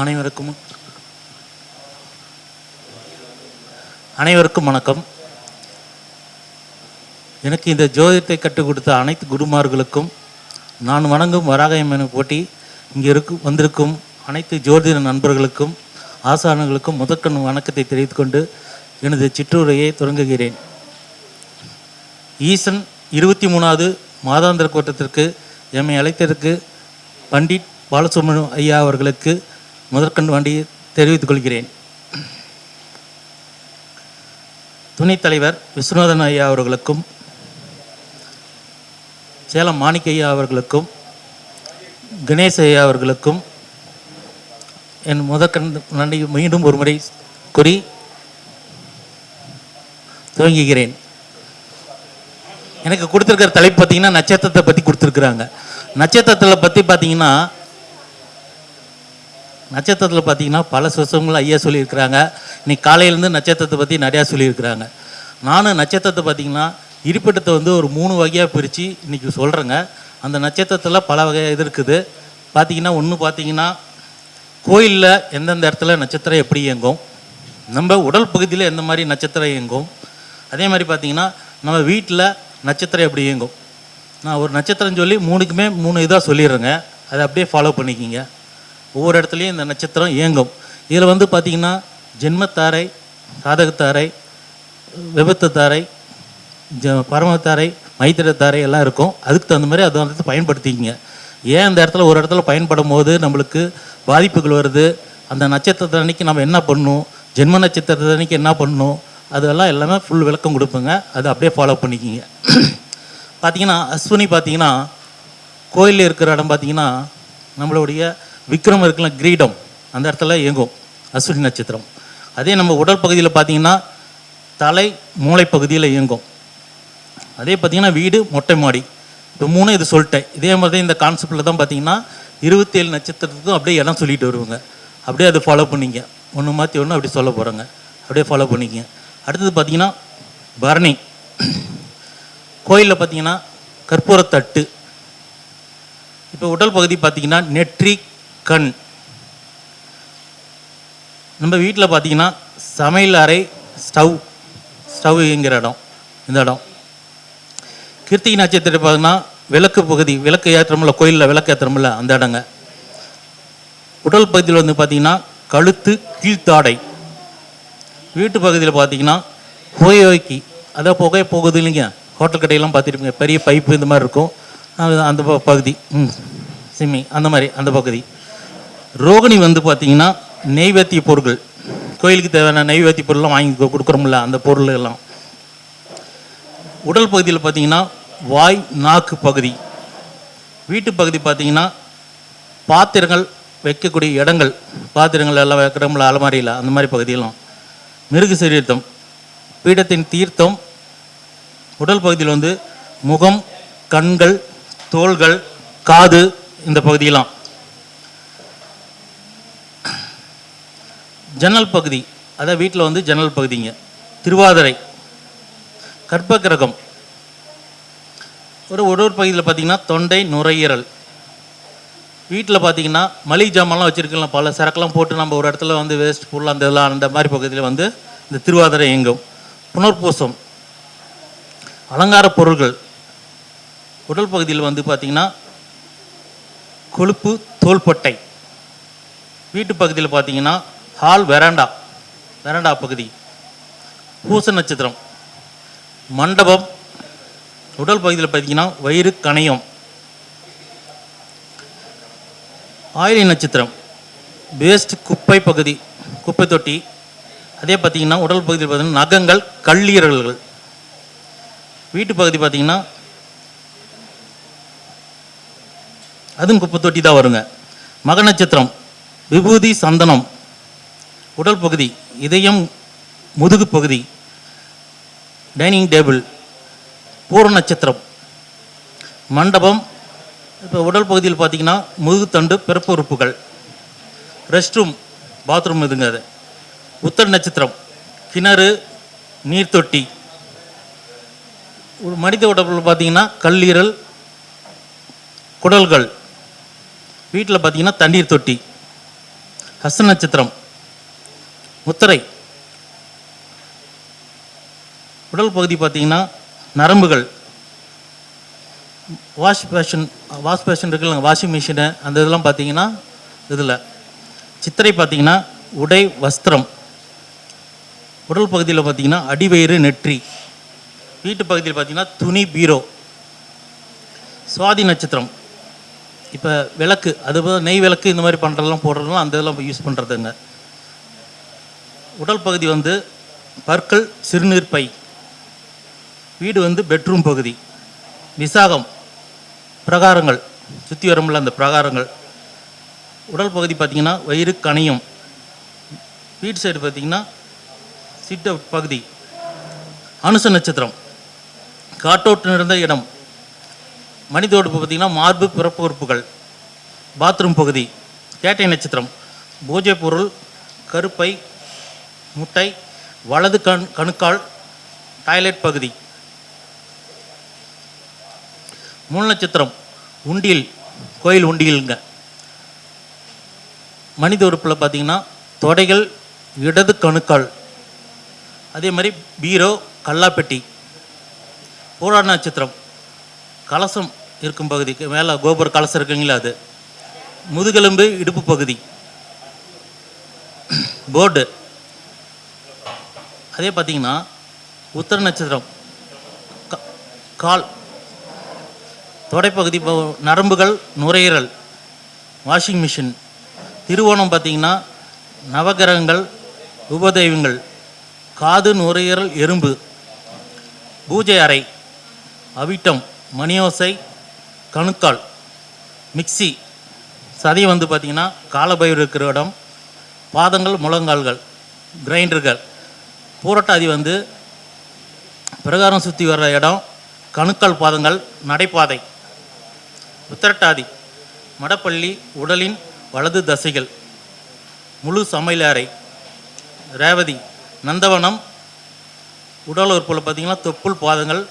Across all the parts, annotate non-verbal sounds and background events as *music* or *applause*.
அனைவருக்கும் அனைவருக்கும் வணக்கம். எனக்கு இந்த ஜோதிடத்தை கற்றுக் கொடுத்த அனைத்து குருமார்களுக்கும் நான் வணங்கும் வராகயமன போட்டி இங்கே இருக்கும் வந்திருக்கும் அனைத்து ஜோதிட நண்பர்களுக்கும் ஆசானங்களுக்கும் முதற்கண் வணக்கத்தை தெரிவித்துக்கொண்டு எனது சிற்றுரையை தொடங்குகிறேன். ஈசன் இருபத்தி மூணாவது மாதாந்திர கூட்டத்திற்கு எம்மை அழைத்ததற்கு பண்டிட் பாலசுப்ரமணியம் ஐயா அவர்களுக்கு முதற்கண் வண்டியை தெரிவித்துக் கொள்கிறேன் துணைத் தலைவர் விஸ்வநாதன் ஐயா அவர்களுக்கும் சேலம் மாணிக்க ஐயா அவர்களுக்கும் கணேஷ் ஐயா அவர்களுக்கும் என் முதற்கண் நன்றி மீண்டும் ஒரு முறை கூறி துவங்குகிறேன். எனக்கு கொடுத்துருக்கிற தலைப்பு பார்த்தீங்கன்னா நட்சத்திரத்தை பற்றி கொடுத்துருக்குறாங்க. நட்சத்திரத்தில் பற்றி பார்த்தீங்கன்னா நட்சத்திரத்தில் பார்த்தீங்கன்னா பல சுசங்கள் ஐயா சொல்லியிருக்கிறாங்க. இன்னைக்கு காலையிலேருந்து நட்சத்திரத்தை பற்றி நிறையா சொல்லியிருக்கிறாங்க. நானும் நட்சத்திரத்தை பார்த்தீங்கன்னா இருப்பிடத்தை வந்து ஒரு மூணு வகையாக பிரித்து இன்றைக்கி சொல்கிறேங்க அந்த நட்சத்திரத்தில் பல வகையாக இது இருக்குது. பார்த்தீங்கன்னா ஒன்று பார்த்தீங்கன்னா கோயிலில் எந்தெந்த இடத்துல நட்சத்திரம் எப்படி இயங்கும். நம்ம உடல் பகுதியில் எந்த மாதிரி நட்சத்திரம் இயங்கும். அதே மாதிரி பார்த்தீங்கன்னா நம்ம வீட்டில் நட்சத்திரம் எப்படி இயங்கும். நான் ஒரு நட்சத்திரம் சொல்லி மூணுக்குமே மூணு இதாக சொல்லிடுறேங்க. அதை அப்படியே ஃபாலோ பண்ணிக்கிங்க. ஒவ்வொரு இடத்துலையும் இந்த நட்சத்திரம் இயங்கும். இதில் வந்து பார்த்தீங்கன்னா ஜென்மத்தாரை சாதகத்தாரை விபத்துத்தாரை ஜ பரமத்தாரை மைத்திரத்தாரை எல்லாம் இருக்கும். அதுக்கு தகுந்த மாதிரி அதை வந்து பயன்படுத்திக்கிங்க. ஏன் அந்த இடத்துல ஒரு இடத்துல பயன்படும் போது நம்மளுக்கு பாதிப்புகள் வருது? அந்த நட்சத்திரத்தை அன்னைக்கு நம்ம என்ன பண்ணணும்? ஜென்ம நட்சத்திரத்தை அன்னைக்கு என்ன பண்ணணும்? அதெல்லாம் எல்லாமே ஃபுல் விளக்கம் கொடுப்பேங்க. அதை அப்படியே ஃபாலோ பண்ணிக்கிங்க. பார்த்தீங்கன்னா அஸ்வினி பார்த்தீங்கன்னா கோயிலில் இருக்கிற இடம் பார்த்தீங்கன்னா நம்மளுடைய விக்ரம் இருக்கலாம் கிரீடம். அந்த இடத்துல இயங்கும். அஸ்வினி நட்சத்திரம். அதே நம்ம உடல் பகுதியில் பார்த்தீங்கன்னா தலை மூளை பகுதியில் இயங்கும். அதே பார்த்தீங்கன்னா வீடு மொட்டை மாடி. இப்போ மூணு இது சொல்லிட்டேன். இதே மாதிரி இந்த கான்செப்டில் தான் பார்த்தீங்கன்னா இருபத்தேழு நட்சத்திரத்துக்கும் அப்படியே இடம் சொல்லிட்டு வருவாங்க. அப்படியே அதை ஃபாலோ பண்ணிங்க. ஒன்று மாற்றி ஒன்று அப்படி சொல்ல போகிறாங்க அப்படியே ஃபாலோ பண்ணிக்கங்க அடுத்தது பார்த்தீங்கன்னா பரணி. கோயிலில் பார்த்தீங்கன்னா கற்பூரத்தட்டு. இப்போ உடல் பகுதி பார்த்தீங்கன்னா நெற்றி கண். நம்ம வீட்டில் பார்த்தீங்கன்னா சமையல் அறை ஸ்டவ் ஸ்டவ்ங்கிற இடம் இந்த இடம். கிருத்திகை நட்சத்திரம் பார்த்தீங்கன்னா விளக்கு பகுதி விளக்கு ஏற்றமில்ல கோயிலில் விளக்கு ஏற்றமில்ல அந்த இடங்க. உடல் பகுதியில் வந்து பார்த்தீங்கன்னா கழுத்து கீழ்த்தாடை வீட்டு பகுதியில் பார்த்தீங்கன்னா புகையோக்கி அதாவது புகை போகுது இல்லைங்க. ஹோட்டல் கடையெல்லாம் பார்த்துருப்பீங்க. பெரிய பைப்பு இந்த மாதிரி இருக்கும். அந்த ப- பகுதி. ம். சிம்மி அந்த மாதிரி அந்த பகுதி. ரோகிணி வந்து பார்த்தீங்கன்னா நெய்வேத்திய பொருட்கள். கோயிலுக்கு தேவையான நெய்வேத்திய பொருள்லாம் வாங்கி கொடுக்குறோம்ல அந்த பொருள் எல்லாம் உடல் பகுதியில் பார்த்தீங்கன்னா வாய் நாக்கு பகுதி. வீட்டு பகுதி பார்த்தீங்கன்னா பாத்திரங்கள் வைக்கக்கூடிய இடங்கள். பாத்திரங்கள் எல்லாம் வைக்கிறோம்ல அலமாரியில் அந்த மாதிரி பகுதியெல்லாம். மிருக சரீர்த்தம் பீடத்தின் தீர்த்தம். உடல் பகுதியில் வந்து முகம் கண்கள் தோள்கள் காது இந்த பகுதியெல்லாம். ஜன்னல் பகுதி. அதான் வீட்டில் வந்து ஜன்னல் பகுதிங்க. திருவாதிரை. கற்பகிரகம் ஒரு ஒரு ஒரு பகுதியில் பார்த்தீங்கன்னா தொண்டை நுரையீரல். வீட்டில் பார்த்தீங்கன்னா மளிகை ஜாமான்லாம் வச்சுருக்கலாம் பல சரக்குலாம் போட்டு நம்ம ஒரு இடத்துல வந்து வேஸ்ட் பொருள் அந்த இதெல்லாம் அந்த மாதிரி பகுதியில் வந்து இந்த திருவாதிரை இயங்கும். புனர்பூசம். அலங்கார பொருள்கள். உடல் பகுதியில் வந்து பார்த்தீங்கன்னா கொழுப்பு தோள்பட்டை. வீட்டு பகுதியில் பார்த்தீங்கன்னா ஹால் வெராண்டா வெராண்டா பகுதி. பூச நட்சத்திரம். மண்டபம். உடல் பகுதியில் பார்த்தீங்கன்னா வயிறு கணையம். ஆயிலி நட்சத்திரம். வேஸ்ட் குப்பை பகுதி குப்பை தொட்டி. அதே பார்த்தீங்கன்னா உடல் பகுதியில் பார்த்தீங்கன்னா நகங்கள் கல்லீரல்கள். வீட்டு பகுதி பார்த்தீங்கன்னா அதுவும் குப்பை தொட்டி தான் வருங்க. மக நட்சத்திரம் விபூதி சந்தனம். உடல் பகுதி இதயம் முதுகு பகுதி டைனிங் டேபிள் பூர நட்சத்திரம் மண்டபம் இப்போ உடல் பகுதியில் பார்த்தீங்கன்னா முதுகுத்தண்டு பிறப்பு உறுப்புகள் ரெஸ்ட் ரூம் பாத்ரூம் இதுங்க அது. உத்தர நட்சத்திரம் கிணறு நீர்த்தொட்டி ஒரு மனித உடம்பில் பார்த்தீங்கன்னா கல்லீரல் குடல்கள். வீட்டில் பார்த்தீங்கன்னா தண்ணீர் தொட்டி. ஹஸ்த நட்சத்திரம் முத்திரை. உடல் பகுதி பார்த்தீங்கன்னா நரம்புகள். வாஷ் பேஷன் வாஷ் பேஷன் இருக்குல்ல வாஷிங் மிஷினு அந்த இதெல்லாம் பார்த்தீங்கன்னா இதில். சித்திரை பார்த்தீங்கன்னா உடை வஸ்திரம். உடல் பகுதியில் பார்த்தீங்கன்னா அடிவயிறு நெற்றி. வீட்டு பகுதியில் பார்த்தீங்கன்னா துணி பீரோ. சுவாதி நட்சத்திரம். இப்போ விளக்கு அதுபோல் நெய் விளக்கு இந்த மாதிரி பண்ணுறதெல்லாம் போடுறதுலாம் அந்த இதெல்லாம் யூஸ் பண்ணுறதுங்க உடல் பகுதி வந்து பற்கள் சிறுநீர் பை. வீடு வந்து பெட்ரூம் பகுதி. விசாகம் பிரகாரங்கள். சுற்றி வரும்ல அந்த பிரகாரங்கள். உடல் பகுதி பார்த்திங்கன்னா வயிறு கணையும் வீட்டு சைடு பார்த்திங்கன்னா சிட்ட பகுதி. அனுச நட்சத்திரம். காட்டோட்டு நிறைந்த இடம். மனித பார்த்திங்கன்னா மார்பு பிறப்பு உறுப்புகள். பாத்ரூம் பகுதி. கேட்டை நட்சத்திரம். பூஜை பொருள் கருப்பை முட்டை வலது கண் கணுக்கால் டாய்லெட் பகுதி. மூல நட்சத்திரம் உண்டியல் கோயில் உண்டியலுங்க. மனித உறுப்பில் பார்த்தீங்கன்னா தொடைகள் இடது கணுக்கால். அதே மாதிரி பீரோ கல்லாப்பெட்டி. பூரா நட்சத்திரம். கலசம் இருக்கும் பகுதிக்கு மேலே கோபுர கலசம் இருக்குங்களா அது? முதுகெலும்பு இடுப்பு பகுதி. *clears throat* போர்டு. அதே பார்த்தீங்கன்னா உத்தர நட்சத்திரம் கால் தொடைப்பகுதி நரம்புகள் நுரையீரல் வாஷிங் மிஷின் திருவோணம் பார்த்தீங்கன்னா நவகிரகங்கள் உபதெய்வங்கள் காது நுரையீரல் எறும்பு பூஜை அறை அவிட்டம் மணியோசை கணுக்கால் மிக்ஸி. சதி வந்து பார்த்திங்கன்னா காலபைரவர் இருக்கிற இடம் பாதங்கள் முழங்கால்கள் கிரைண்டர்கள். பூரட்டாதி வந்து பிரகாரம் சுற்றி வர்ற இடம் கணுக்கால் பாதங்கள் நடைபாதை. உத்திரட்டாதி மடப்பள்ளி உடலின் வலது தசைகள். முழு சமையல் அறை. ரேவதி நந்தவனம். உடல் உறுப்பில் பார்த்தீங்கன்னா தொப்புள் பாதங்கள்.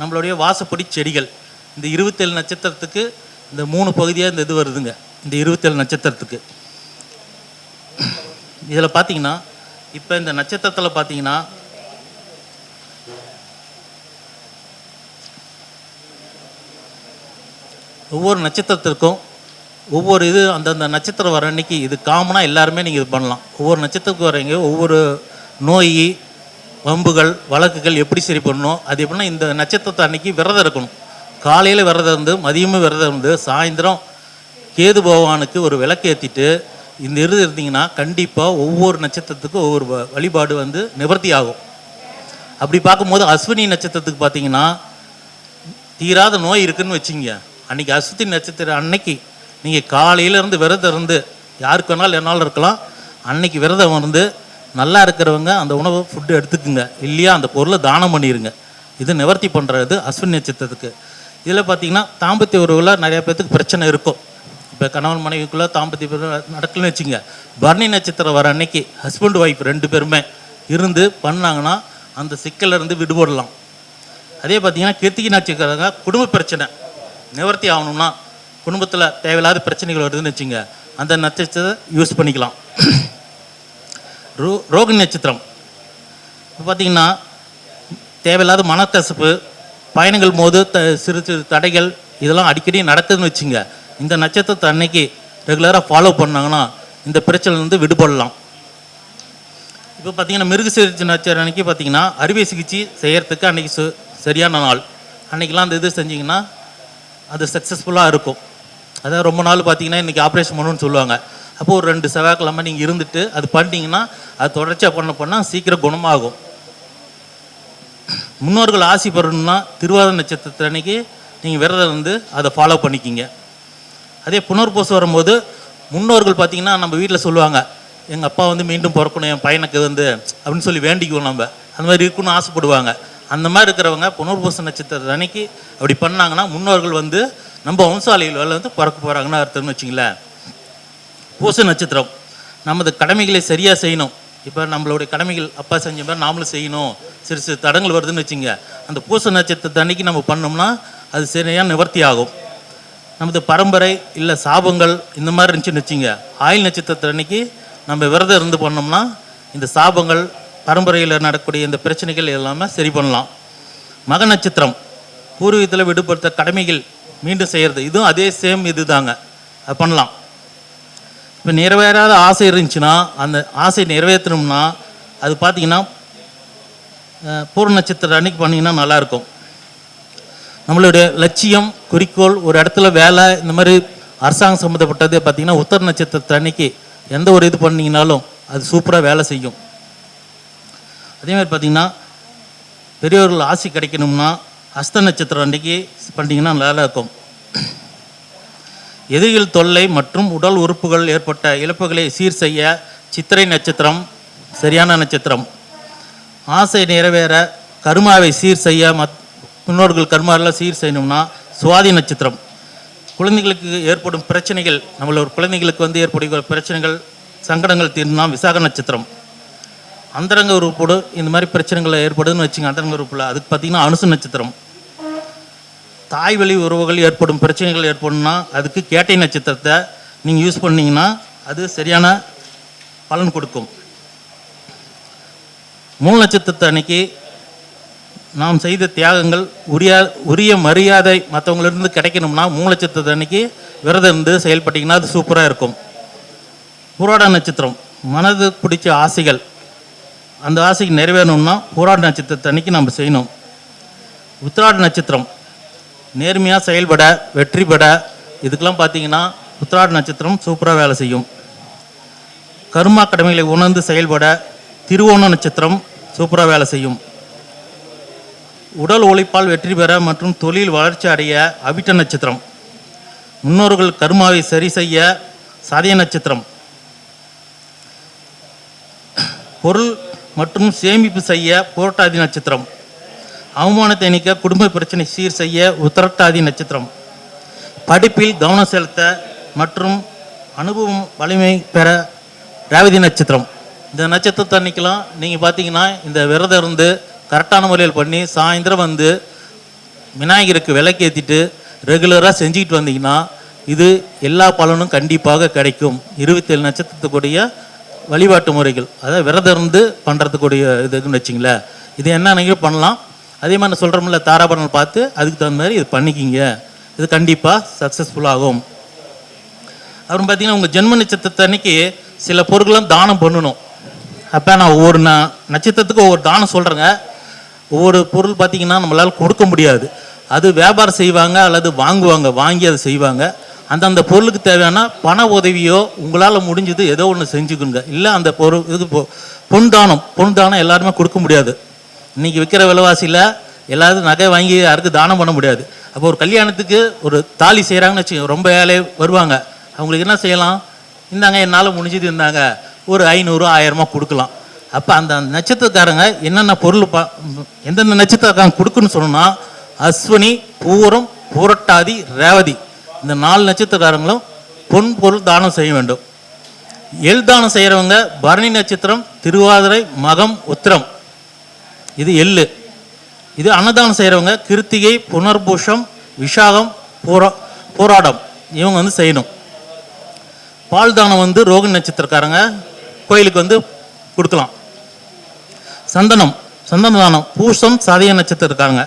நம்மளுடைய வாசப்படி செடிகள். இந்த இருபத்தேழு நட்சத்திரத்துக்கு இந்த மூணு பகுதியாக இந்த இது வருதுங்க. இந்த இருபத்தேழு நட்சத்திரத்துக்கு. இதில் பார்த்தீங்கன்னா இப்போ இந்த நட்சத்திரத்தில் பார்த்தீங்கன்னா ஒவ்வொரு நட்சத்திரத்திற்கும் ஒவ்வொரு இது அந்தந்த நட்சத்திரம் வர அன்னைக்கு இது காமனாக எல்லாருமே நீங்கள் இது பண்ணலாம். ஒவ்வொரு நட்சத்திரத்துக்கு வரீங்க ஒவ்வொரு நோய் வம்புகள் வழக்குகள் எப்படி சரி பண்ணணும் அது எப்படின்னா இந்த நட்சத்திரத்தை அன்னைக்கு விரதம் இருக்கணும். காலையில் விரதம் இருந்து மதியமும் விரதம் இருந்து சாயந்தரம் கேது பகவானுக்கு ஒரு விளக்கு ஏற்றிட்டு இந்த இரு இருந்தீங்கன்னா கண்டிப்பாக ஒவ்வொரு நட்சத்திரத்துக்கும் ஒவ்வொரு வழிபாடு வந்து நிவர்த்தி ஆகும். அப்படி பார்க்கும்போது அஸ்வினி நட்சத்திரத்துக்கு பார்த்தீங்கன்னா தீராத நோய் இருக்குன்னு வச்சுங்க. அன்னைக்கு அஸ்வினி நட்சத்திரம் அன்னைக்கு நீங்கள் காலையிலேருந்து விரதம் இருந்து யாருக்கு வேணாலும் என்னால் இருக்கலாம். அன்னைக்கு விரதம் இருந்து நல்லா இருக்கிறவங்க அந்த உணவை ஃபுட்டு எடுத்துக்குங்க. இல்லையா அந்த பொருளை தானம் பண்ணிடுங்க இது நிவர்த்தி பண்ணுறது அஸ்வினி நட்சத்திரத்துக்கு. இதில் பார்த்தீங்கன்னா தாம்பத்திய உறவில் நிறைய பேர்த்துக்கு பிரச்சனை இருக்கும். இப்போ கணவன் மனைவிக்குள்ளே தாம்பத்திய உறவு நடக்கலன்னு வச்சுங்க பரணி நட்சத்திரம் வர அன்னைக்கு ஹஸ்பண்ட் ஒய்ஃப் ரெண்டு பேருமே இருந்து பண்ணாங்கன்னா அந்த சிக்கலேருந்து விடுபடலாம் அதே பார்த்தீங்கன்னா கிருத்திகை நட்சத்திரங்க குடும்ப பிரச்சனை. நிவர்த்தி ஆகணும்னா குடும்பத்தில் தேவையில்லாத பிரச்சனைகள் வருதுன்னு வச்சுங்க அந்த நட்சத்திரத்தை யூஸ் பண்ணிக்கலாம். *clears throat* ரோ ரோகிணி நட்சத்திரம். இப்போ பார்த்தீங்கன்னா தேவையில்லாத மனக்கசப்பு பயணங்கள் போது த சிறு சிறு தடைகள் இதெல்லாம் அடிக்கடி நடக்குதுன்னு வச்சுங்க இந்த நட்சத்திரத்தை அன்னைக்கு ரெகுலராக ஃபாலோ பண்ணாங்கன்னா இந்த பிரச்சனைலேருந்து விடுபடலாம். இப்போ பார்த்தீங்கன்னா மிருக சிகிச்சை நட்சத்திரம் அன்னைக்கு பார்த்தீங்கன்னா அறுவை சிகிச்சை செய்கிறதுக்கு அன்றைக்கி சு- சரியான நாள். அன்றைக்கெலாம் அந்த இது செஞ்சிங்கன்னா அது சக்ஸஸ்ஃபுல்லாக இருக்கும். அதான் ரொம்ப நாள் பார்த்தீங்கன்னா இன்றைக்கி ஆப்ரேஷன் பண்ணணும்னு சொல்லுவாங்க. அப்போது ஒரு ரெண்டு செவ்வாய்க்கிழமை நீங்கள் இருந்துட்டு அது பண்ணிட்டீங்கன்னா அது தொடர்ச்சியாக பண்ண பண்ணால் சீக்கிரம் குணமாகும். முன்னோர்கள் ஆசி பெறணும்னா திருவாதிரை நட்சத்திரத்து நீங்கள் விரதம் வந்து அதை ஃபாலோ பண்ணிக்கிங்க. அதே புனர்பூசம் வரும்போது முன்னோர்கள் பார்த்தீங்கன்னா நம்ம வீட்டில் சொல்லுவாங்க எங்கள் அப்பா வந்து மீண்டும் பிறக்கணும் என் பையனுக்கு வந்து அப்படின்னு சொல்லி வேண்டிக்குவோம் நம்ம. அந்த மாதிரி இருக்கணும்னு ஆசைப்படுவாங்க. அந்த மாதிரி இருக்கிறவங்க புனர்பூச நட்சத்திரத்தை அன்னைக்கு அப்படி பண்ணாங்கன்னா முன்னோர்கள் வந்து நம்ம வம்சாவளிகள் வந்து பிறக்க போகிறாங்கன்னு அர்த்தம்னு வச்சிங்களேன். பூச நட்சத்திரம். நமது கடமைகளை சரியாக செய்யணும். இப்போ நம்மளுடைய கடமைகள் அப்பா செஞ்ச மாதிரி நாமளும் செய்யணும். சிறு சிறு தடங்கள் வருதுன்னு வச்சுங்க. அந்த பூச நட்சத்திரத்தை அன்னைக்கு நம்ம பண்ணோம்னா அது சரியாக நிவர்த்தி ஆகும். நமது பரம்பரை இல்லை சாபங்கள் இந்த மாதிரி இருந்துச்சுன்னு வச்சுங்க. ஆயில் நட்சத்திரத்தை அன்னைக்கு நம்ம விரதம் இருந்து பண்ணோம்னா இந்த சாபங்கள் பரம்பரையில் நடக்கக்கூடிய இந்த பிரச்சனைகள் எல்லாமே சரி பண்ணலாம். மக நட்சத்திரம் பூர்வீகத்தில் விடுபடுத்த கடமைகள் மீண்டும் செய்கிறது இதுவும் அதே சேம் இது தாங்க அது பண்ணலாம். இப்போ நிறைவேறாத ஆசை இருந்துச்சுன்னா அந்த ஆசை நிறைவேற்றணும்னா அது பார்த்தீங்கன்னா பூர்ண நட்சத்திரம் அன்னைக்கு பண்ணிங்கன்னா நல்லாயிருக்கும் நம்மளுடைய லட்சியம் குறிக்கோள் ஒரு இடத்துல வேலை இந்த மாதிரி அரசாங்கம் சம்மந்தப்பட்டது பார்த்தீங்கன்னா உத்தர நட்சத்திரத்து அன்னைக்கு எந்த ஒரு இது பண்ணிங்கனாலும் அது சூப்பராக வேலை செய்யும். அதேமாதிரி பார்த்தீங்கன்னா பெரியவர்கள் ஆசி கிடைக்கணும்னா அஸ்த நட்சத்திரம் அன்றைக்கி பண்ணிங்கன்னா நல்லா இருக்கும். எதிரிகள் தொல்லை மற்றும் உடல் உறுப்புகள் ஏற்பட்ட இழப்புகளை சீர் செய்ய சித்திரை நட்சத்திரம் சரியான நட்சத்திரம். ஆசை நிறைவேற கருமாவை சீர் செய்ய மத் முன்னோர்கள் கர்மாரெல்லாம் சீர் செய்யணும்னா சுவாதி நட்சத்திரம். குழந்தைகளுக்கு ஏற்படும் பிரச்சனைகள் நம்மளோட குழந்தைகளுக்கு வந்து ஏற்படுகிற பிரச்சனைகள் சங்கடங்கள் தீர்னா விசாக நட்சத்திரம். அந்தரங்க உறுப்போடு இந்த மாதிரி பிரச்சனைகள் ஏற்படுதுன்னு வச்சுங்க அந்தரங்க உறுப்பில் அதுக்கு பார்த்தீங்கன்னா அனுசு நட்சத்திரம். தாய் வழி உறவுகள் ஏற்படும் பிரச்சனைகள் ஏற்படும்னா அதுக்கு கேட்டை நட்சத்திரத்தை நீங்கள் யூஸ் பண்ணிங்கன்னா அது சரியான பலன் கொடுக்கும். மூல நட்சத்திரத்தை அன்னைக்கு நாம் செய்த தியாகங்கள் உரிய உரிய மரியாதை மற்றவங்களிருந்து கிடைக்கணும்னா மூல அன்னைக்கு விரதம் இருந்து செயல்பட்டீங்கன்னா அது சூப்பராக இருக்கும். புராட நட்சத்திரம் மனது பிடிச்ச ஆசைகள் அந்த ஆசைக்கு நிறைவேறணும்னா புராட நட்சத்திரத்தை அன்னைக்கு நம்ம செய்யணும். உத்திராட நட்சத்திரம் நேர்மையாக செயல்பட வெற்றி பெற இதுக்கெல்லாம் பார்த்தீங்கன்னா உத்திராட நட்சத்திரம் சூப்பராக வேலை செய்யும். கர்மா கடமைகளை உணர்ந்து செயல்பட திருவோண நட்சத்திரம் சூப்பராக வேலை செய்யும். உடல் உழைப்பால் வெற்றி பெற மற்றும் தொழில் வளர்ச்சி அடைய அவிட்ட நட்சத்திரம். முன்னோர்கள் கருமாவை சரி செய்ய சதய நட்சத்திரம். பொருள் மற்றும் சேமிப்பு செய்ய புரட்டாதி நட்சத்திரம். அவமானத்தை நீக்க குடும்ப பிரச்சனை சீர் செய்ய உத்தரட்டாதி நட்சத்திரம். படிப்பில் கவனம் செலுத்த மற்றும் அனுபவம் வலிமை பெற ரேவதி நட்சத்திரம். இந்த நட்சத்திரத்தை அன்னைக்கெல்லாம் நீங்கள் பார்த்தீங்கன்னா இந்த விரதம் இருந்து கரெக்டான முறையில் பண்ணி சாயந்தரம் வந்து விநாயகருக்கு விளக்கேற்றிட்டு ரெகுலராக செஞ்சுக்கிட்டு வந்தீங்கன்னா இது எல்லா பலனும் கண்டிப்பாக கிடைக்கும். இருபத்தேழு நட்சத்திரத்துக்குடைய வழிபாட்டு முறைகள் அதாவது விரதம் இருந்து பண்ணுறதுக்குடைய இதுன்னு வச்சிங்களேன். இது என்ன பண்ணலாம். அதே மாதிரி நான் சொல்கிறோம்ல தாராபரணம் பார்த்து அதுக்கு தகுந்த மாதிரி இது பண்ணிக்கிங்க. இது கண்டிப்பாக சக்ஸஸ்ஃபுல் ஆகும். அப்புறம் பார்த்தீங்கன்னா உங்கள் ஜென்ம நட்சத்திரத்தை அன்னைக்கு சில பொருட்களும் தானம் பண்ணணும். அப்போ நான் ஒவ்வொரு ந நட்சத்திரத்துக்கு ஒவ்வொரு தானம் சொல்கிறேங்க ஒவ்வொரு பொருள் பார்த்தீங்கன்னா நம்மளால் கொடுக்க முடியாது. அது வியாபாரம் செய்வாங்க அல்லது வாங்குவாங்க வாங்கி அதை செய்வாங்க. அந்தந்த பொருளுக்கு தேவையான பண உதவியோ உங்களால் முடிஞ்சது ஏதோ ஒன்று செஞ்சுக்குங்க. இல்லை அந்த பொருள் இது பொ- பொன் தானம் பொன் தானம் எல்லாருமே கொடுக்க முடியாது. இன்னைக்கு விற்கிற விலைவாசியில் எல்லாரும் நகை வாங்கி யாருக்கும் தானம் பண்ண முடியாது. அப்போ ஒரு கல்யாணத்துக்கு ஒரு தாலி செய்கிறாங்கன்னு வச்சுக்கோங்க ரொம்ப ஏழை வருவாங்க. அவங்களுக்கு என்ன செய்யலாம்? இந்தாங்க என்னால் முடிஞ்சது இருந்தாங்க ஒரு ஐநூறு ஆயிரமா கொடுக்கலாம். அப்போ அந்த நட்சத்திரக்காரங்க என்னென்ன பொருள் பா எந்தெந்த நட்சத்திரக்காரங்க கொடுக்குன்னு சொன்னோம்னா அஸ்வினி பூரம் பூரட்டாதி ரேவதி. இந்த நாலு நட்சத்திரக்காரங்களும் பொன் பொருள் தானம் செய்ய வேண்டும். எள் தானம் செய்கிறவங்க பரணி நட்சத்திரம் திருவாதிரை மகம் உத்திரம். இது எள்ளு. இது அன்னதானம் செய்கிறவங்க கிருத்திகை புனர்பூஷம் விஷாகம் போரா போராடம். இவங்க வந்து செய்யணும். பால் தானம் வந்து ரோகிணி நட்சத்திரக்காரங்க கோயிலுக்கு வந்து கொடுக்கலாம். சந்தனம் சந்தன தானம் பூசம் சதய இருக்காங்க.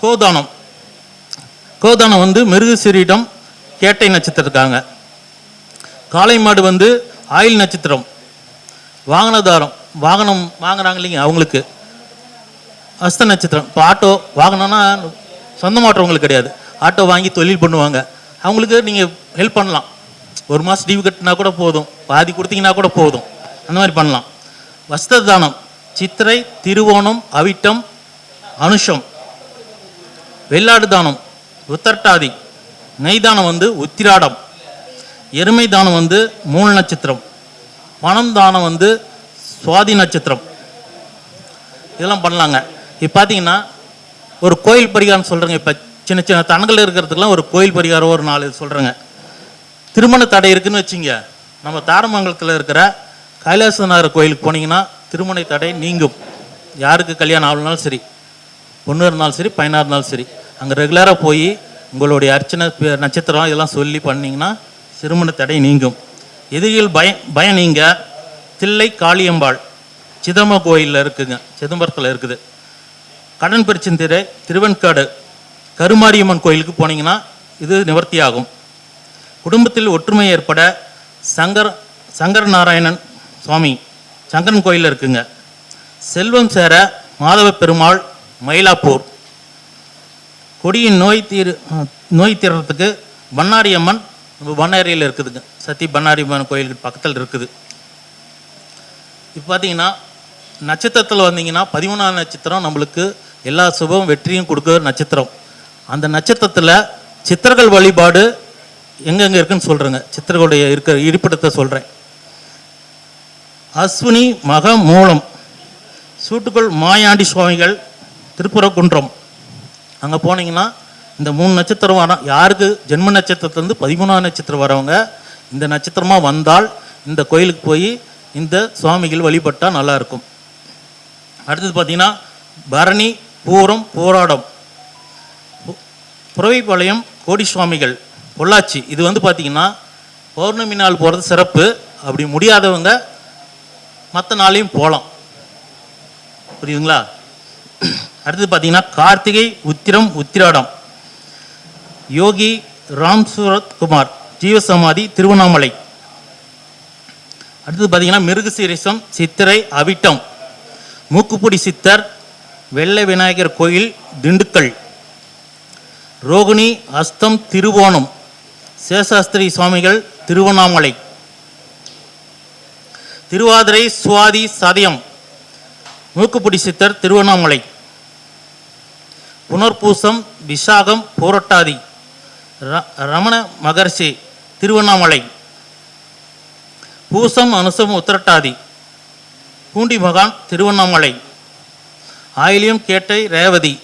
கோதானம். கோதானம் வந்து மிருக கேட்டை கேட்டை இருக்காங்க. காளை மாடு வந்து ஆயில் நட்சத்திரம். வாகனதாரம் வாகனம் வாங்குறாங்க இல்லைங்க அவங்களுக்கு. அஸ்த நட்சத்திரம். இப்போ ஆட்டோ வாங்கினோன்னா சொந்தம் ஆட்டோவங்களுக்கு கிடையாது. ஆட்டோ வாங்கி தொழில் பண்ணுவாங்க. அவங்களுக்கு நீங்கள் ஹெல்ப் பண்ணலாம். ஒரு மாதம் லீவு கட்டினா கூட போதும். பாதி கொடுத்தீங்கன்னா கூட போதும். அந்த மாதிரி பண்ணலாம். வஸ்திர தானம் சித்திரை திருவோணம் அவிட்டம் அனுஷம் வெள்ளாடு தானம் உத்தரட்டாதி நெய்தானம் வந்து உத்திராடம் எருமை தானம் வந்து மூல நட்சத்திரம் பணம் தானம் வந்து சுவாதி நட்சத்திரம். இதெல்லாம் பண்ணலாங்க. இப்போ பார்த்தீங்கன்னா ஒரு கோயில் பரிகாரம் சொல்கிறேங்க இப்போ சின்ன சின்ன தனங்கள் இருக்கிறதுக்கெல்லாம் ஒரு கோயில் பரிகாரம் ஒரு நாலு சொல்கிறேங்க திருமண தடை இருக்குதுன்னு வச்சுங்க. நம்ம தாரமங்கலத்தில் இருக்கிற கைலாசநாதர் கோயிலுக்கு போனீங்கன்னா திருமண தடை நீங்கும். யாருக்கு கல்யாணம் ஆகலனாலும் சரி பொண்ணு இருந்தாலும் சரி பையனாக இருந்தாலும் சரி அங்கே ரெகுலராக போய் உங்களுடைய அர்ச்சனை நட்சத்திரம் இதெல்லாம் சொல்லி பண்ணிங்கன்னா திருமண தடை நீங்கும். எதிரிகள் பயம் பயம் நீங்க. தில்லை காளியம்பாள் சிதம்ப கோயிலில் இருக்குங்க சிதம்பரத்தில் இருக்குது. கடன் பிரச்சனை திருவெண்காடு கருமாரியம்மன் கோயிலுக்கு போனீங்கன்னா இது நிவர்த்தியாகும். குடும்பத்தில் ஒற்றுமை ஏற்பட சங்கர் சங்கர நாராயணன் சுவாமி சங்கரன் கோயிலில் இருக்குங்க. செல்வம் சேர மாதவ பெருமாள் மயிலாப்பூர். கொடியின் நோய் தீர் நோய் தீர்றதுக்கு பண்ணாரி அம்மன் நம்ம பண்ணாரியில் இருக்குதுங்க. சத்தி பண்ணாரி அம்மன் கோயிலுக்கு பக்கத்தில் இருக்குது. இப்போ பார்த்தீங்கன்னா நட்சத்திரத்தில் வந்தீங்கன்னா பதிமூணாவது நட்சத்திரம் நம்மளுக்கு எல்லா சுபம் வெற்றியும் கொடுக்குற நட்சத்திரம். அந்த நட்சத்திரத்தில் சித்திரங்கள் வழிபாடு எங்கெங்கே இருக்குன்னு சொல்கிறேங்க சித்திரங்களுடைய இருக்கிற இருப்பிடத்தை சொல்கிறேன் அஸ்வினி மக மூலம் சூட்டுக்குள் மாயாண்டி சுவாமிகள் திருப்புரக்குன்றம் அங்கே போனீங்கன்னா இந்த மூணு நட்சத்திரம் வர யாருக்கு? ஜென்ம நட்சத்திரத்துலேருந்து பதிமூணாம் நட்சத்திரம் வரவங்க இந்த நட்சத்திரமாக வந்தால் இந்த கோயிலுக்கு போய் இந்த சுவாமிகள் வழிபட்டால் நல்லாயிருக்கும். அடுத்தது பார்த்தீங்கன்னா பரணி பூரம் போராடம். புறவைப்பாளையம் கோடி சுவாமிகள் பொள்ளாச்சி. இது வந்து பார்த்தீங்கன்னா பௌர்ணமி நாள் போகிறது சிறப்பு. அப்படி முடியாதவங்க மற்ற நாளையும் போகலாம் புரியுதுங்களா? அடுத்தது பார்த்தீங்கன்னா கார்த்திகை உத்திரம் உத்திராடம். யோகி ராம் சூரத் குமார் ஜீவசமாதி திருவண்ணாமலை. அடுத்தது பார்த்தீங்கன்னா மிருகசீரிசம் சித்திரை அவிட்டம். மூக்குப்பொடி சித்தர் வெள்ளை விநாயகர் கோயில் திண்டுக்கல். ரோகிணி அஸ்தம் திருவோணம். சேஷாஸ்திரி சுவாமிகள் திருவண்ணாமலை. திருவாதிரை சுவாதி சதயம். மூக்குப்பிடி சித்தர் திருவண்ணாமலை. புனர்பூசம் விசாகம் போரட்டாதி. ர- ரமண மகர்ஷி திருவண்ணாமலை. பூசம் அனுசம் உத்திரட்டாதி. பூண்டி மகான் திருவண்ணாமலை. ஆயிலியம் கேட்டை ரேவதி.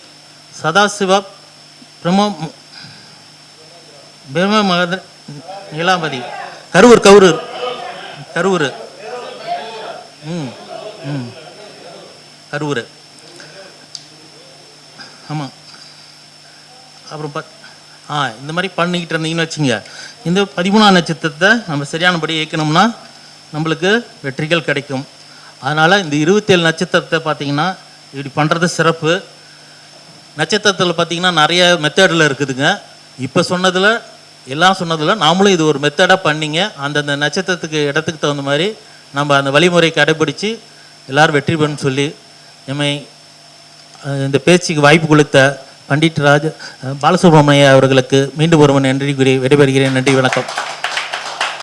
சதாசிவ பிரம்ம பிரம்ம மகத கரூர் கரூர் கரூர். ம் ம். கரூர் ஆமாம் அப்புறம் பத் ஆ இந்த மாதிரி பண்ணிக்கிட்டு இருந்தீங்கன்னு வச்சுங்க. இந்த பதிமூணாம் நட்சத்திரத்தை நம்ம சரியானபடி இயக்கணும்னா நம்மளுக்கு வெற்றிகள் கிடைக்கும். அதனால் இந்த இருபத்தேழு நட்சத்திரத்தை பார்த்தீங்கன்னா இப்படி பண்ணுறது சிறப்பு. நட்சத்திரத்தில் பார்த்தீங்கன்னா நிறைய மெத்தடில் இருக்குதுங்க. இப்போ சொன்னதில் எல்லாம் சொன்னதில் நாமளும் இது ஒரு மெத்தடாக பண்ணிங்க. அந்தந்த நட்சத்திரத்துக்கு இடத்துக்கு தகுந்த மாதிரி நம்ம அந்த வழிமுறை கடைபிடித்து எல்லோரும் வெற்றி பெறும் சொல்லி எம்மை இந்த பேச்சுக்கு வாய்ப்பு கொடுத்த பண்டிட் ராஜ பாலசுப்ரமணிய அவர்களுக்கு மீண்டும் ஒருவன் நன்றி கூறி விடைபெறுகிறேன். நன்றி வணக்கம்.